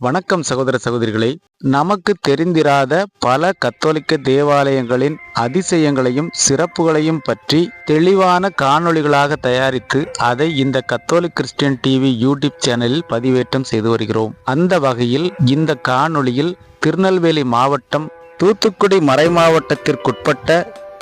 வணக்கம் சகோதர சகோதரிகளே நமக்கு தெரிந்திராத பல கத்தோலிக்க தேவாலயங்களின் அதிசயங்களையும் சிறப்புகளையும் பற்றி தெளிவான காணொளிகளாக தயாரித்து அதை இந்த கத்தோலிக் கிறிஸ்டியன் டிவி யூடியூப் சேனலில் பதிவேற்றம் செய்து வருகிறோம். அந்த வகையில் இந்த காணொளியில் திருநெல்வேலி மாவட்டம் தூத்துக்குடி மறைமாவட்டத்திற்குட்பட்ட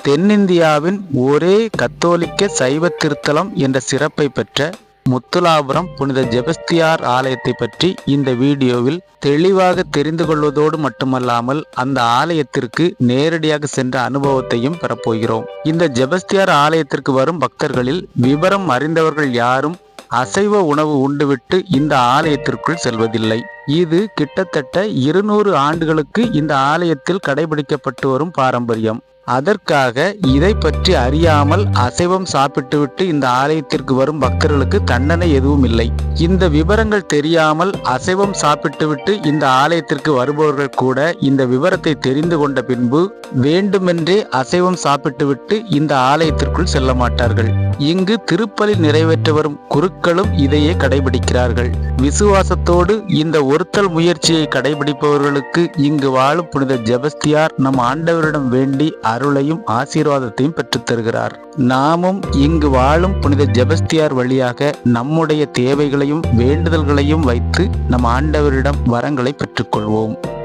தென்னிந்தியாவின் ஒரே கத்தோலிக்க சைவ திருத்தலம் என்ற சிறப்பை பெற்ற முத்துலாபுரம் புனித ஜெபஸ்தியார் ஆலயத்தை பற்றி இந்த வீடியோவில் தெளிவாக தெரிந்து கொள்வதோடு மட்டுமல்லாமல் அந்த ஆலயத்திற்கு நேரடியாக சென்ற அனுபவத்தையும் பெறப்போகிறோம். இந்த ஜெபஸ்தியார் ஆலயத்திற்கு வரும் பக்தர்களில் விவரம் அறிந்தவர்கள் யாரும் அசைவ உணவு உண்டுவிட்டு இந்த ஆலயத்திற்குள் செல்வதில்லை. இது கிட்டத்தட்ட இருநூறு ஆண்டுகளுக்கு இந்த ஆலயத்தில் கடைபிடிக்கப்பட்டு வரும் பாரம்பரியம். அதற்காக இதை பற்றி அறியாமல் அசைவம் சாப்பிட்டுவிட்டு இந்த ஆலயத்திற்கு வரும் பக்தர்களுக்கு தண்டனை எதுவும் இல்லை. இந்த விவரங்கள் தெரியாமல் அசைவம் சாப்பிட்டுவிட்டு இந்த ஆலயத்திற்கு வருபவர்கள் கூட இந்த விவரத்தை தெரிந்து கொண்ட பின்பு வேண்டுமென்றே அசைவம் சாப்பிட்டுவிட்டு இந்த ஆலயத்திற்குள் செல்ல மாட்டார்கள். இங்கு திருப்பலி நிறைவேற்ற வரும் குருக்களும் இதையே கடைபிடிக்கிறார்கள். விசுவாசத்தோடு இந்த ஒருத்தல் முயற்சியை கடைபிடிப்பவர்களுக்கு இங்கு வாழும் புனித ஜெபஸ்தியார் நம் ஆண்டவரிடம் வேண்டி அருளையும் ஆசீர்வாதத்தையும் பெற்றுத் தருகிறார். நாமும் இங்கு வாழும் புனித ஜெபஸ்தியார் வழியாக நம்முடைய தேவைகளையும் வேண்டுதல்களையும் வைத்து நம் ஆண்டவரிடம் வரங்களை பெற்றுக்கொள்வோம்.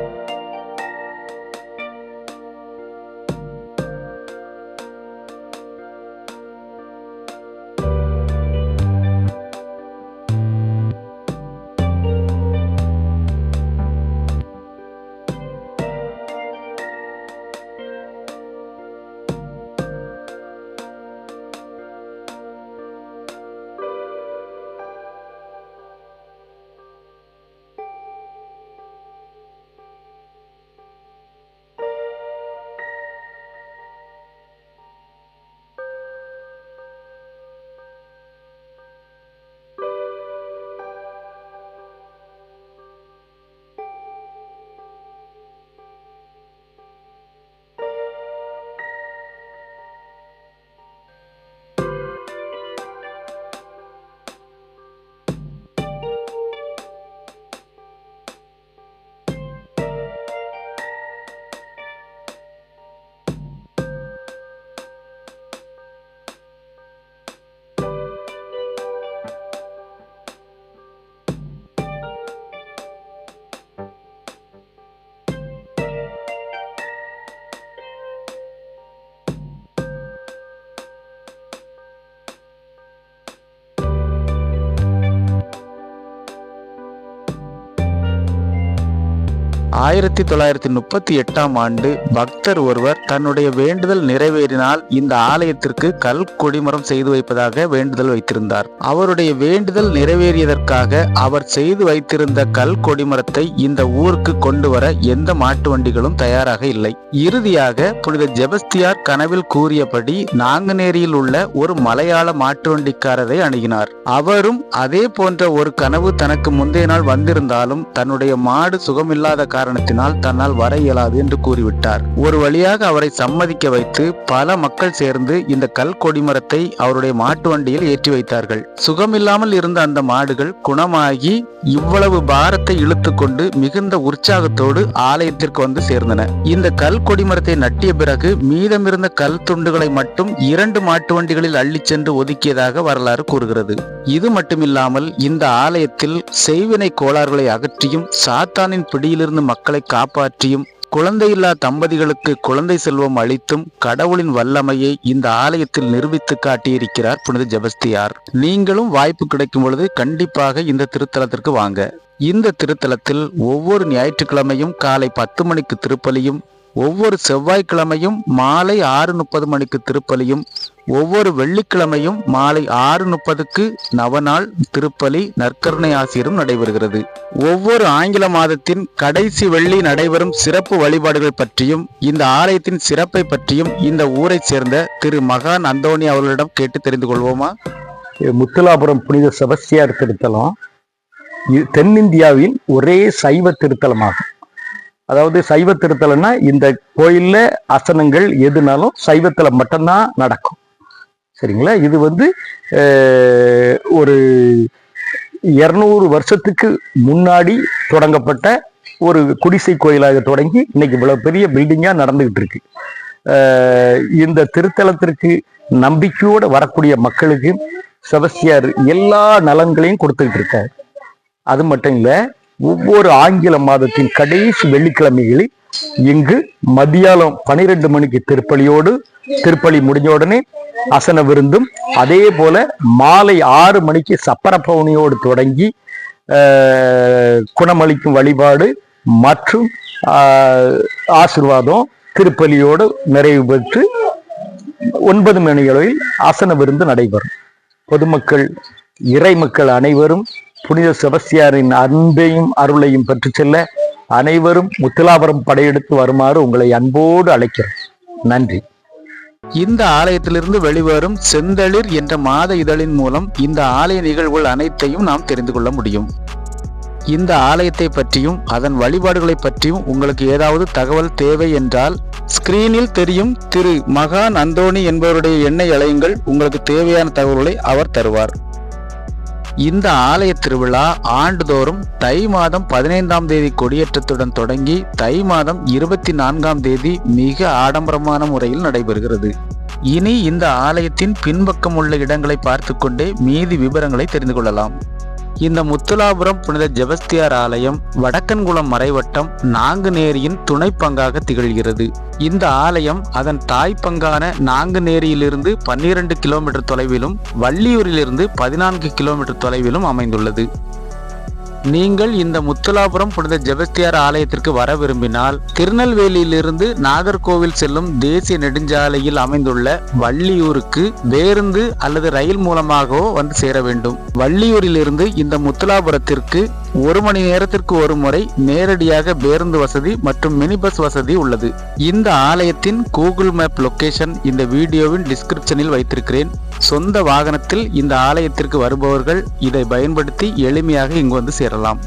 ஆயிரத்தி தொள்ளாயிரத்தி முப்பத்தி எட்டாம் ஆண்டு பக்தர் ஒருவர் தன்னுடைய வேண்டுதல் நிறைவேறினால் இந்த ஆலயத்திற்கு கல் கொடிமரம் செய்து வைப்பதாக வேண்டுதல் வைத்திருந்தார். அவருடைய வேண்டுதல் நிறைவேறியதற்காக அவர் செய்து வைத்திருந்த கல் கொடிமரத்தை இந்த ஊருக்கு கொண்டு வர எந்த மாட்டு வண்டிகளும் தயாராக இல்லை. இறுதியாக புனித ஜெபஸ்தியார் கனவில் கூறியபடி நாங்குநேரியில் உள்ள ஒரு மலையாள மாட்டு வண்டிக்காரரை அணுகினார். அவரும் அதே போன்ற ஒரு கனவு தனக்கு முந்தைய நாள் வந்திருந்தாலும் தன்னுடைய மாடு சுகமில்லாத காரணத்தினால் தன்னால் வர இயலாது என்று கூறிவிட்டார். ஒரு வழியாக அவரை சம்மதிக்க வைத்து பல மக்கள் சேர்ந்து இந்த கல் கொடிமரத்தை அவருடைய மாட்டு வண்டியில் ஏற்றி வைத்தார்கள். சுகமில்லாமல் இருந்த அந்த மாடுகள் குணமாகி இவ்வளவு பாரத்தை இழுத்துக்கொண்டு மிகுந்த உற்சாகத்தோடு ஆலயத்திற்கு வந்து சேர்ந்தன. இந்த கல் கொடிமரத்தை நட்டிய பிறகு மீதமிருந்த கல் துண்டுகளை மட்டும் இரண்டு மாட்டு வண்டிகளில் அள்ளி சென்று ஒதுக்கியதாக வரலாறு கூறுகிறது. இது மட்டுமில்லாமல் இந்த ஆலயத்தில் செய்வினை கோளாறுகளை அகற்றியும் சாத்தானின் பிடியிலிருந்து மக்களை காப்பாற்றியும் குழந்தையில்லா தம்பதிகளுக்கு குழந்தை செல்வம் அளித்தும் கடவுளின் வல்லமையை இந்த ஆலயத்தில் நிரூபித்து காட்டியிருக்கிறார் புனித ஜெபஸ்தியார். நீங்களும் வாய்ப்பு கிடைக்கும் பொழுது கண்டிப்பாக இந்த திருத்தலத்திற்கு வாங்க. இந்த திருத்தலத்தில் ஒவ்வொரு ஞாயிற்றுக்கிழமையும் காலை பத்து மணிக்கு திருப்பலியும் ஒவ்வொரு செவ்வாய்க்கிழமையும் மாலை ஆறு முப்பது மணிக்கு திருப்பலியும் ஒவ்வொரு வெள்ளிக்கிழமையும் மாலை ஆறு முப்பதுக்கு நவநாள் திருப்பலி நற்கருணை ஆசிரியரும் நடைபெறுகிறது. ஒவ்வொரு ஆங்கில மாதத்தின் கடைசி வெள்ளி நடைபெறும் சிறப்பு வழிபாடுகள் பற்றியும் இந்த ஆலயத்தின் சிறப்பை பற்றியும் இந்த ஊரை சேர்ந்த திரு மகான் அந்தோணி அவர்களிடம் கேட்டு தெரிந்து கொள்வோமா? முத்துலாபுரம் புனித செபஸ்தியார் திருத்தலம். இது தென்னிந்தியாவின் ஒரே சைவ திருத்தலமாகும். அதாவது சைவ திருத்தலம்னா இந்த கோயில்ல அசனங்கள் எதுனாலும் சைவத்துல மட்டும்தான் நடக்கும். சரிங்களா? இது வந்து ஒரு இரநூறு வருஷத்துக்கு முன்னாடி தொடங்கப்பட்ட ஒரு குடிசை கோயிலாக தொடங்கி இன்னைக்கு இவ்வளவு பெரிய பில்டிங்காக நடந்துகிட்டு இருக்கு. இந்த திருத்தலத்திற்கு நம்பிக்கையோடு வரக்கூடிய மக்களுக்கு செபஸ்தியார் எல்லா நலன்களையும் கொடுத்துக்கிட்டு இருக்காரு. அது மட்டும் இல்லை ஒவ்வொரு ஆங்கில மாதத்தின் கடைசி வெள்ளிக்கிழமைகளில் இங்கு மதியாலம் பனிரெண்டு மணிக்கு திருப்பலியோடு திருப்பலி முடிஞ்ச உடனே அசன விருந்தும் அதே போல மாலை ஆறு மணிக்கு சப்பர பவுனியோடு தொடங்கி குணமளிக்கும் வழிபாடு மற்றும் ஆஹ், ஆசிர்வாதம் திருப்பலியோடு நிறைவு பெற்று ஒன்பது மணிகளில் அசன ஆசன விருந்து நடைபெறும். பொதுமக்கள் இறை மக்கள் அனைவரும் புனித செபஸ்தியாரின் அன்பையும் அருளையும் பெற்று செல்ல அனைவரும் முத்துலாபுரம் படையெடுத்து வருமாறு உங்களை அன்போடு அழைக்கிறேன் நன்றி. இந்த ஆலயத்திலிருந்து வெளிவரும் செந்தளிர் என்ற மாத இதழின் மூலம் இந்த ஆலய நிகழ்வுகள் அனைத்தையும் நாம் தெரிந்து கொள்ள முடியும். இந்த ஆலயத்தை பற்றியும் அதன் வழிபாடுகளை பற்றியும் உங்களுக்கு ஏதாவது தகவல் தேவை என்றால் ஸ்கிரீனில் தெரியும் திரு மகான் அந்தோணி என்பவருடைய எண்ணெய் அலையுங்கள். உங்களுக்கு தேவையான தகவல்களை அவர் தருவார். இந்த ஆலய திருவிழா ஆண்டுதோறும் தை மாதம் பதினைந்தாம் தேதி கொடியேற்றத்துடன் தொடங்கி தை மாதம் இருபத்தி நான்காம் தேதி மிக ஆடம்பரமான முறையில் நடைபெறுகிறது. இனி இந்த ஆலயத்தின் பின்பக்கம் உள்ள இடங்களை பார்த்து கொண்டே மீதி விவரங்களை தெரிந்து கொள்ளலாம். இந்த முத்துலாபுரம் புனித ஜெபஸ்தியார் ஆலயம் வடக்கன்குளம் மறைவட்டம் நாங்குநேரியின் துணை பங்காக திகழ்கிறது. இந்த ஆலயம் அதன் தாய் பங்கான நாங்குநேரியிலிருந்து பன்னிரண்டு கிலோமீட்டர் தொலைவிலும் வள்ளியூரிலிருந்து பதினான்கு கிலோமீட்டர் தொலைவிலும் அமைந்துள்ளது. நீங்கள் இந்த முத்துலாபுரம் புனித ஜெபஸ்தியார் ஆலயத்திற்கு வர விரும்பினால் திருநெல்வேலியிலிருந்து நாகர்கோவில் செல்லும் தேசிய நெடுஞ்சாலையில் அமைந்துள்ள வள்ளியூருக்கு பேருந்து அல்லது ரயில் மூலமாகவோ வந்து சேர வேண்டும். வள்ளியூரிலிருந்து இந்த முத்துலாபுரத்திற்கு ஒரு மணி நேரத்திற்கு ஒரு முறை நேரடியாக பேருந்து வசதி மற்றும் மினி பஸ் வசதி உள்ளது. இந்த ஆலயத்தின் கூகுள் மேப் லொக்கேஷன் இந்த வீடியோவின் டிஸ்கிரிப்ஷனில் வைத்திருக்கிறேன். சொந்த வாகனத்தில் இந்த ஆலயத்திற்கு வருபவர்கள் இதை பயன்படுத்தி எளிமையாக இங்கு வந்து சேரலாம்.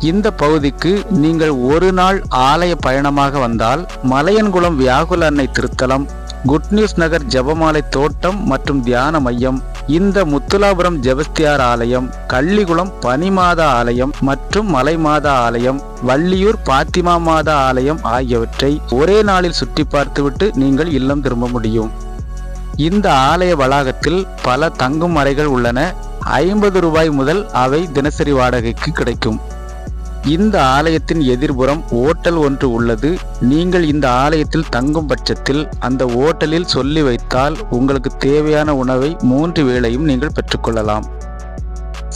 இந்த பகுதிக்கு நீங்கள் ஒரு நாள் ஆலய பயணமாக வந்தால் மலையன்குளம் வியாகுல அன்னை திருத்தலம் குட் நியூஸ் நகர் ஜெபமாலை தோட்டம் மற்றும் தியான மையம் இந்த முத்துலாபுரம் ஜெபஸ்தியார் ஆலயம் கள்ளிகுளம் பனிமாதா ஆலயம் மற்றும் மலைமாதா ஆலயம் வள்ளியூர் பாத்திமா மாதா ஆலயம் ஆகியவற்றை ஒரே நாளில் சுற்றி பார்த்துவிட்டு நீங்கள் இல்லம் திரும்ப முடியும். இந்த ஆலய வளாகத்தில் பல தங்கும் அறைகள் உள்ளன. ஐம்பது ரூபாய் முதல் அவை தினசரி வாடகைக்கு கிடைக்கும். இந்த ஆலயத்தின் எதிர்புறம் ஓட்டல் ஒன்று உள்ளது. நீங்கள் இந்த ஆலயத்தில் தங்கும் பட்சத்தில் அந்த ஓட்டலில் சொல்லி வைத்தால் உங்களுக்கு தேவையான உணவை மூன்று வேளையும் நீங்கள் பெற்றுக்கொள்ளலாம்.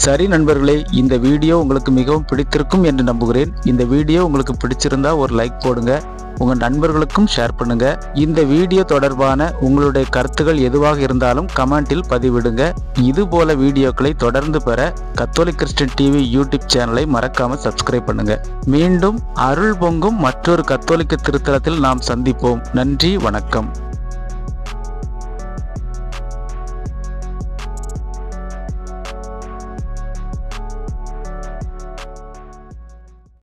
சரி நண்பர்களே இந்த வீடியோ உங்களுக்கு மிகவும் பிடித்திருக்கும் என்று நம்புகிறேன். இந்த வீடியோ உங்களுக்கு பிடிச்சிருந்தா ஒரு லைக் போடுங்க. உங்கள் நண்பர்களுக்கும் ஷேர் பண்ணுங்க. இந்த வீடியோ தொடர்பான உங்களுடைய கருத்துகள் எதுவாக இருந்தாலும் கமெண்டில் பதிவிடுங்க. இது போல வீடியோக்களை தொடர்ந்து பெற கத்தோலிக் கிறிஸ்டின் டிவி யூடியூப் சேனலை மறக்காம சப்ஸ்கிரைப் பண்ணுங்க. மீண்டும் அருள் பொங்கும் மற்றொரு கத்தோலிக்க திருத்தலத்தில் நாம் சந்திப்போம். நன்றி வணக்கம்.